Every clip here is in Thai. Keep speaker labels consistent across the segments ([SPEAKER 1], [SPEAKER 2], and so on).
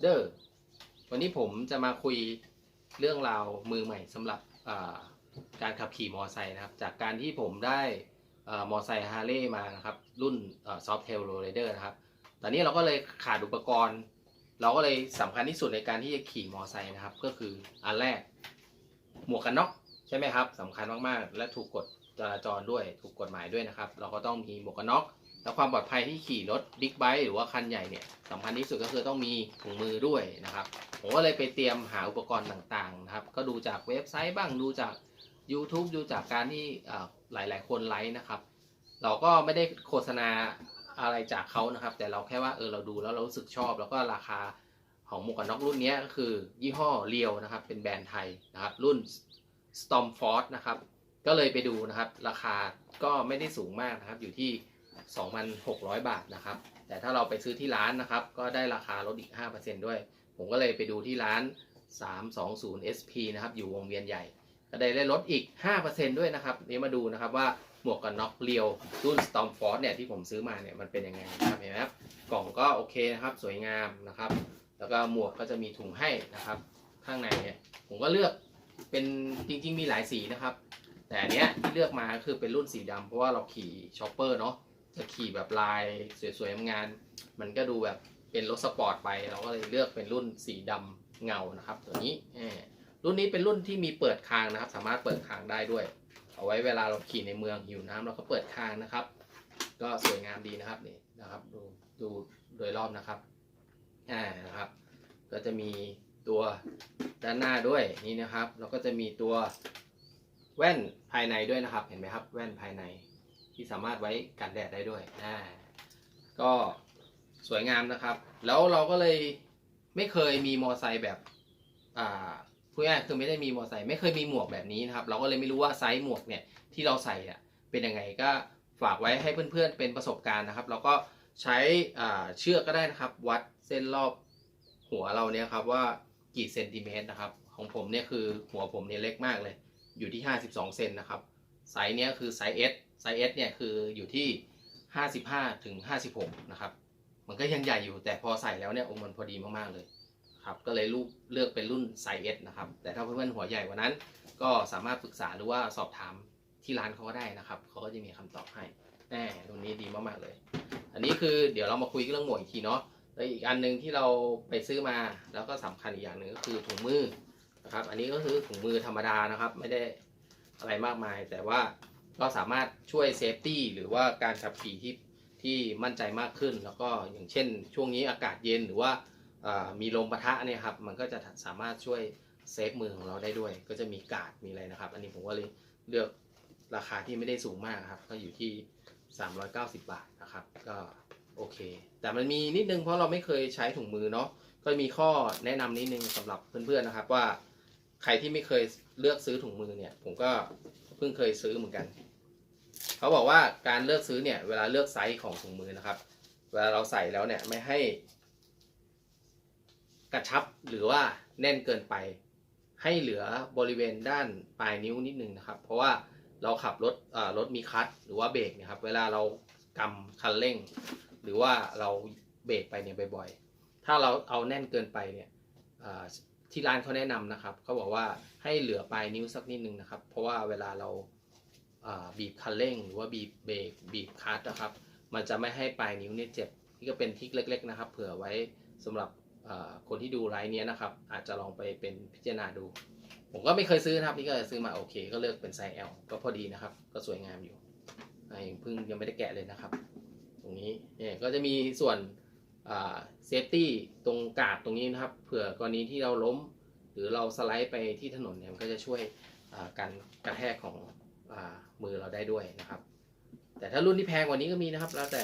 [SPEAKER 1] เดอร์วันนี้ผมจะมาคุยเรื่องราวมือใหม่สำหรับาการขับขี่มอไซค์นะครับ จากการที่ผมได้มอไซค์ฮาร์เลย์มานะครับ รุ่นซอฟเทลโรเดอร์นะครับ ตอนนี้เราก็เลยขาดอุปกรณ์ เราก็เลยสำคัญที่สุดในการที่จะขี่มอไซค์นะครับ ก็คืออันแรก หมวกกันน็อกใช่ไหมครับสำคัญมากๆ และถูกกฎจราจรด้วยถูกกฎหมายด้วยนะครับ เราก็ต้องมีหมวกกันน็อก และความปลอดภัยที่ขี่รถบิ๊กไบค์หรือว่าคันใหญ่เนี่ยสำคัญที่สุดก็คือต้องมีถุงมือด้วยนะครับ ผมก็เลยไปเตรียมหาอุปกรณ์ต่างๆนะครับ ก็ดูจากเว็บไซต์บ้างดูจาก YouTube ดูจากการที่หลายๆ คนไลฟ์นะครับ เราก็ไม่ได้โฆษณาอะไรจากเขานะครับ แต่เราแค่ว่าเออเราดูแล้วเรารู้สึกชอบ แล้วก็ราคาของหมวกกันน็อกรุ่นนี้ก็คือยี่ห้อเรียวนะครับ เป็นแบรนด์ไทยนะครับ รุ่น Stormforce นะครับ ก็เลยไปดูนะครับ ราคาก็ไม่ได้สูงมากนะครับ อยู่ที่ 2,600 บาทนะครับ แต่ถ้าเราไปซื้อที่ร้านนะครับ ก็ได้ราคาลดอีก 5%ด้วย ผมก็เลยไปดูที่ร้าน 320 SP นะครับ อยู่วงเวียนใหญ่ ก็ได้ได้ลดอีก 5%ด้วยนะครับ นี่มาดูนะครับว่าหมวกกันน็อกเรียวรุ่น Stormforce เนี่ยที่ผมซื้อมาเนี่ยมันเป็นยังไงนะครับเห็นไหมครับกล่องก็โอเคนะครับสวยงามนะครับ แล้วก็หมวกก็จะมีถุงให้นะครับ ข้างในเนี่ยผมก็เลือกเป็นจริง ๆ มีหลายสีนะครับ แต่อันเนี้ยที่เลือกมาคือเป็นรุ่นสีดำเพราะว่าเราขี่ชอปเปอร์เนาะ จะขี่แบบลายสวยๆงาน มันก็ดูแบบเป็นรถสปอร์ตไป เราก็เลยเลือกเป็นรุ่นสีดำเงานะครับ ตัวนี้รุ่นนี้เป็นรุ่นที่มีเปิดคางนะครับ สามารถเปิดคางได้ด้วย เอาไว้เวลาเราขี่ในเมืองหิวน้ำเราก็เปิดคางนะครับ ก็สวยงามดีนะครับนี่นะครับดูดูโดยรอบนะครับอ่านะครับ ก็จะมีตัวด้านหน้าด้วยนี่นะครับ แล้วก็จะมีตัวแว่นภายในด้วยนะครับ เห็นไหมครับ แว่นภายใน ที่สามารถไว้กันแดดได้ด้วยอ่าก็สวยงามนะครับ แล้วเราก็เลยไม่เคยมีมอไซค์แบบอ่าพูดง่ายคือไม่ได้มีมอไซค์ไม่เคยมีหมวกแบบนี้นะครับ เราก็เลยไม่รู้ว่าไซส์หมวกเนี่ยที่เราใส่อะเป็นยังไงก็ฝากไว้ให้เพื่อนๆเป็นประสบการณ์นะครับ เราก็ใช้อ่าเชือกก็ได้นะครับ วัดเส้นรอบหัวเราเนี่ยครับว่ากี่เซนติเมตรนะครับ ของผมเนี่ยคือหัวผมเนี่ยเล็กมากเลย อยู่ที่ 52 เซนนะครับไซส์เนี้ยคือไซส์ S ไซส์ S เนี่ยคืออยู่ที่ 55ถึง56 นะครับ มันก็ยังใหญ่อยู่แต่พอใส่แล้วเนี่ยโอ้มันพอดีมากๆเลยครับก็เลยลูกเลือกเป็นรุ่นไซส์ S นะครับ แต่ถ้าเพื่อนๆหัวใหญ่กว่านั้น ก็สามารถปรึกษาหรือว่าสอบถามที่ร้านเขาก็ได้นะครับเขาก็จะมีคำตอบให้แน่ตรงนี้ดีมากๆเลย อันนี้คือเดี๋ยวเรามาคุยเรื่องหมวกอีกทีเนาะแล้วอีกอันหนึ่งที่เราไปซื้อมาแล้วก็สำคัญอีกอย่างหนึ่งก็คือถุงมือนะครับ อันนี้ก็คือถุงมือธรรมดานะครับ ไม่ได้อะไรมากมาย แต่ว่า ก็สามารถช่วยเซฟตี้หรือว่าการขับขี่ที่ที่มั่นใจมากขึ้น แล้วก็อย่างเช่น ช่วงนี้อากาศเย็นหรือว่ามีลมปะทะเนี่ยครับมันก็จะสามารถช่วยเซฟมือของเราได้ด้วย ก็จะมีกาดมีอะไรนะครับ อันนี้ผมก็เลยเลือกราคาที่ไม่ได้สูงมากครับ ก็อยู่ที่ 390 บาทนะครับ ก็โอเค แต่มันมีนิดนึงเพราะเราไม่เคยใช้ถุงมือเนาะก็มีข้อแนะนำนิดนึงสำหรับเพื่อนๆนะครับว่าใครที่ไม่เคยเลือกซื้อถุงมือเนี่ย ผมก็ พิ่งเคยซื้อเหมือนกัน เขาบอกว่าการเลือกซื้อเนี่ย เวลาเลือกไซส์ของถุงมือนะครับ เวลาเราใส่แล้วเนี่ยไม่ให้ กระชับหรือว่าแน่นเกินไป ให้เหลือบริเวณด้านปลายนิ้วนิดนึงนะครับ เพราะว่าเราขับรถรถมีคัตหรือว่าเบรกนะครับ เวลาเรากำคันเร่ง หรือว่าเราเบรกไปเนี่ยบ่อยๆ ถ้าเราเอาแน่นเกินไปเนี่ย ที่ร้านเขาแนะนำนะครับเขาบอกว่าให้เหลือปลายนิ้วสักนิดนึงนะครับ เพราะว่าเวลาเราบีบคันเร่ง หรือว่าบีบเบรกบีบคลัตช์นะครับ มันจะไม่ให้ปลายนิ้วเนี่ยเจ็บนี่ก็เป็นทิคเล็ก ๆนะครับ เผื่อไว้สำหรับคนที่ดูไลฟ์นี้นะครับ อาจจะลองไปเป็นพิจารณาดู ผมก็ไม่เคยซื้อนะครับ นี่ก็ซื้อมาโอเค ก็เลือกเป็นไซส์ L ก็พอดีนะครับ ก็สวยงามอยู่ยังเพิ่งยังไม่ได้แกะเลยนะครับ ตรงนี้เนี่ยก็จะมีส่วน เซฟตี้ตรงกาดตรงนี้นะครับ เผื่อกรณีที่เราล้ม หรือเราสไลด์ไปที่ถนนเนี่ยมันก็จะช่วยการกระแทกของอมือเราได้ด้วยนะครับ แต่ถ้ารุ่นที่แพงกว่านี้ก็มีนะครับ แล้วแต่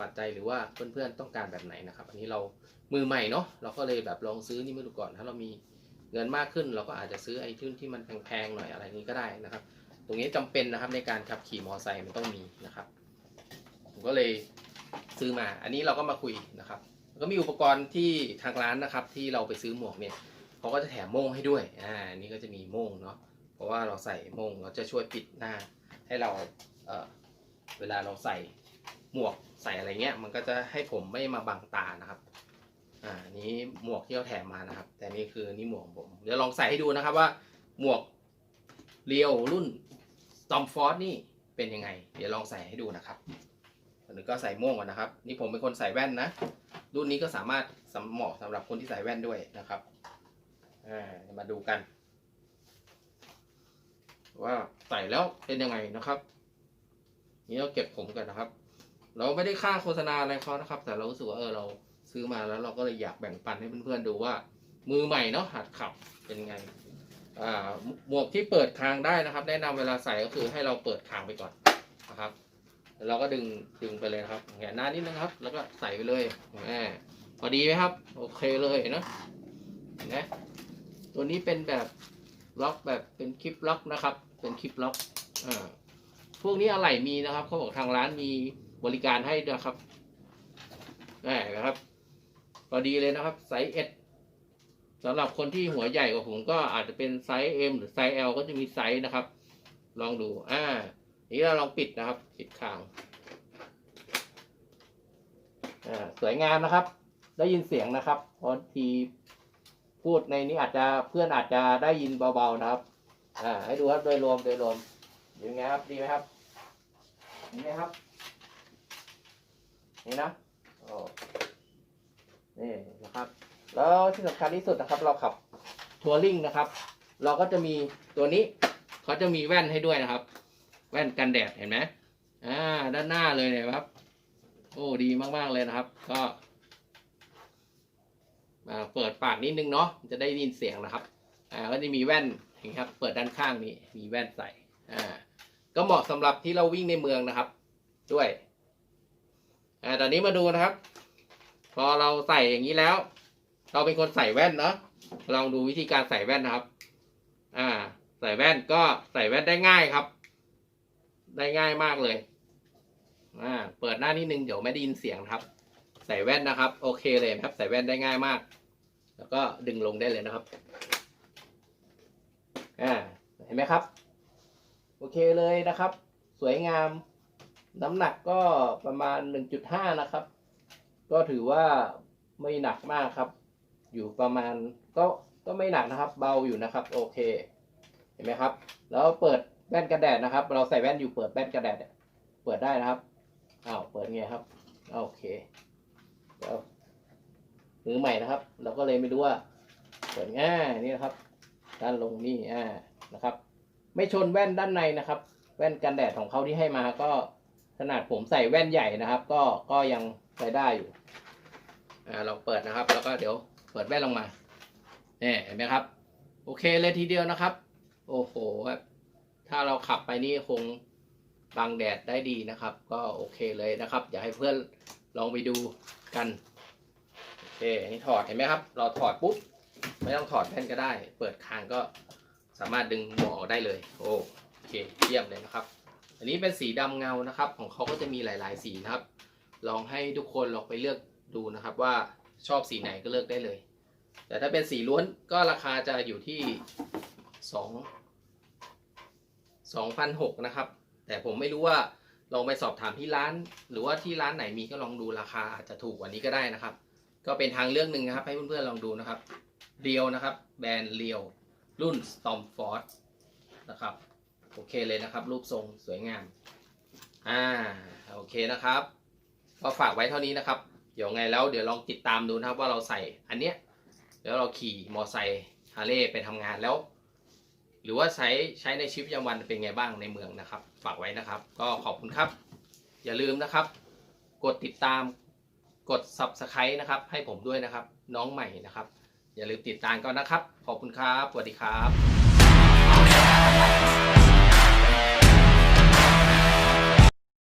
[SPEAKER 1] ปัจจัยหรือว่าเพื่อนๆต้องการแบบไหนนะครับ อันนี้เรามือใหม่เนาะเราก็เลยแบบลองซื้อนี่มาดูก่อน ถ้าเรามีเงินมากขึ้นเราก็อาจจะซื้อไอ้ที่ที่มันแพงๆหน่อยอะไรนี้ก็ได้นะครับ ตรงนี้จำเป็นนะครับในการขับขี่มอเตอร์ไซค์มันต้องมีนะครับ ผมก็เลย ซื้อมา อันนี้เราก็มาคุยนะครับก็มีอุปกรณ์ที่ทางร้านนะครับ ที่เราไปซื้อหมวกเนี่ยเขาก็จะแถมโม่งให้ด้วยอ่านี่ก็จะมีโม่งเนาะเพราะว่าเราใส่โม่งเราจะช่วยปิดหน้า ให้เราเออเวลาเราใส่หมวกใส่อะไรเงี้ย มันก็จะให้ผมไม่มาบังตานะครับอ่านี้หมวกที่เขาแถมมานะครับ แต่นี่คือนี่หมวกผมเดี๋ยวลองใส่ให้ดูนะครับว่าหมวกเรียวรุ่น Storm Ford นี่เป็นยังไง เดี๋ยวลองใส่ให้ดูนะครับ อันนี้ก็ใส่ม่วงก่อนนะครับ นี่ผมเป็นคนใส่แว่นนะ รุ่นนี้ก็สามารถสเหมาะสำหรับคนที่ใส่แว่นด้วยนะครับมาดูกัน ว่าใส่แล้วเป็นยังไงนะครับ นี่เราเก็บผมกันนะครับ เราไม่ได้ค่าโฆษณาอะไรเขานะครับ แต่เราสึกว่าเออเราซื้อมาแล้วเราก็เลยอยากแบ่งปันให้เพื่อนๆดูว่า มือใหม่เนาะหัดขับเป็นไงหมวกที่เปิดคางได้นะครับ แนะนำเวลาใส่ก็คือให้เราเปิดคางไปก่อนนะครับ แล้วเราก็ดึงดึงไปเลยครับแหงนหน้านิดนึงครับ แล้วก็ใส่ไปเลยแหมพอดีไหมครับ โอเคเลยเนะเห็นไหมตัวนี้เป็นแบบล็อกแบบเป็นคลิปล็อกนะครับ เป็นคลิปล็อกอ่าพวกนี้อะไหล่มีนะครับเขาบอกทางร้านมีบริการให้ด้วยครับแหมนะครับพอดีเลยนะครับไซส์เอสสำหรับคนที่หัวใหญ่กว่าผมก็อาจจะเป็นไซส์ M หรือไซส์ L ก็จะมีไซส์นะครับ ลองดูอ่า นี้เราลองปิดนะครับ ปิดคางอ่าสวยงามนะครับ ได้ยินเสียงนะครับพอทีพูดในนี้อาจจะเพื่อนอาจจะได้ยินเบาๆนะครับอ่าให้ดูครับโดยรวมโดยรวมยังไงครับ ดีไหมครับเห็นไหมครับ นี่นะนี่นะครับ แล้วที่สำคัญที่สุดนะครับ เราขับทัวริงนะครับ เราก็จะมีตัวนี้เขาจะมีแว่นให้ด้วยนะครับ แว่นกันแดดเห็นไหมอ่าด้านหน้าเลยเนี่ยครับ โอ้ดีมากๆเลยนะครับ ก็มาเปิดปากนิดนึงเนาะจะได้ยินเสียงนะครับ อ่าก็จะมีแว่นเห็นครับ เปิดด้านข้างนี้มีแว่นใส่อ่าก็เหมาะสำหรับที่เราวิ่งในเมืองนะครับ ด้วยอ่าตอนนี้มาดูนะครับ พอเราใส่อย่างนี้แล้ว เราเป็นคนใส่แว่นเนาะลองดูวิธีการใส่แว่นนะครับ อ่า ใส่แว่นก็ใส่แว่นได้ง่ายครับ ได้ง่ายมากเลยอ่าเปิดหน้านิดนึงเดี๋ยวไม่ได้ยินเสียงครับ ใส่แว่นนะครับ โอเคเลยครับ ใส่แว่นได้ง่ายมาก แล้วก็ดึงลงได้เลยนะครับอ่าเห็นไหมครับ โอเคเลยนะครับ สวยงาม น้ำหนักก็ประมาณ 1.5 นะครับ ก็ถือว่าไม่หนักมากครับ อยู่ประมาณก็ก็ไม่หนักนะครับ เบาอยู่นะครับ โอเค เห็นไหมครับ แล้วเปิด แว่นกันแดดนะครับ เราใส่แว่นอยู่เปิดแว่นกันแดดเนี่ยเปิดได้นะครับอ้าวเปิดไงครับโอเคเดี๋ยวมือใหม่นะครับ เราก็เลยไม่รู้ว่าเปิดง่ายนี่นะครับ ด้านลงนี่อ่านะครับ ไม่ชนแว่นด้านในนะครับ แว่นกันแดดของเขาที่ให้มาก็ขนาดผมใส่แว่นใหญ่นะครับ ก็ก็ยังใช้ได้อยู่อ่าลองเปิดนะครับ แล้วก็เดี๋ยวเปิดแว่นลงมาเนี่ยเห็นไหมครับ โอเคเลยทีเดียวนะครับ โอ้โหแบบ ถ้าเราขับไปนี่คงบังแดดได้ดีนะครับ ก็โอเคเลยนะครับ อยากให้เพื่อนลองไปดูกันโอเคอันนี้ถอดเห็นไหมครับ เราถอดปุ๊บไม่ต้องถอดแว่นก็ได้ เปิดคางก็สามารถดึงหมวกออกได้เลย โอเคเยี่ยมเลยนะครับ อันนี้เป็นสีดำเงานะครับ ของเขาก็จะมีหลาย ๆ สีนะครับ ลองให้ทุกคนลองไปเลือกดูนะครับ ว่าชอบสีไหนก็เลือกได้เลย แต่ถ้าเป็นสีล้วนก็ราคาจะอยู่ที่ส องสองพันะครับ แต่ผมไม่รู้ว่าลองไปสอบถามที่ร้าน หรือว่าที่ร้านไหนมีก็ลองดูราคาอาจจะถูกกว่านี้ก็ได้นะครับ ก็เป็นทางเลือกหนึ่งนะครับ ให้เพื่อนๆลองดูนะครับเรียวนะครับ แบรนด์เรียวรุ่น Storm Force นะครับโอเคเลยนะครับ รูปทรงสวยงามอ่าโอเคนะครับก็ฝากไว้เท่านี้นะครับ เดี๋ยวไงแล้วเดี๋ยวลองติดตามดูนะครับว่าเราใส่อันเนี้ยแล้วเราขี่มอไซค์ฮาร์เลย์ไปทำงานแล้ว รือว่าใช้ใช้ในชีวิตประจำวันเป็นไงบ้างในเมืองนะครับ ฝากไว้นะครับ ก็ขอบคุณครับ อย่าลืมนะครับ กดติดตามกด subscribe นะครับ ให้ผมด้วยนะครับ น้องใหม่นะครับ อย่าลืมติดตามกันนะครับ ขอบคุณครับ สวัสดีครับ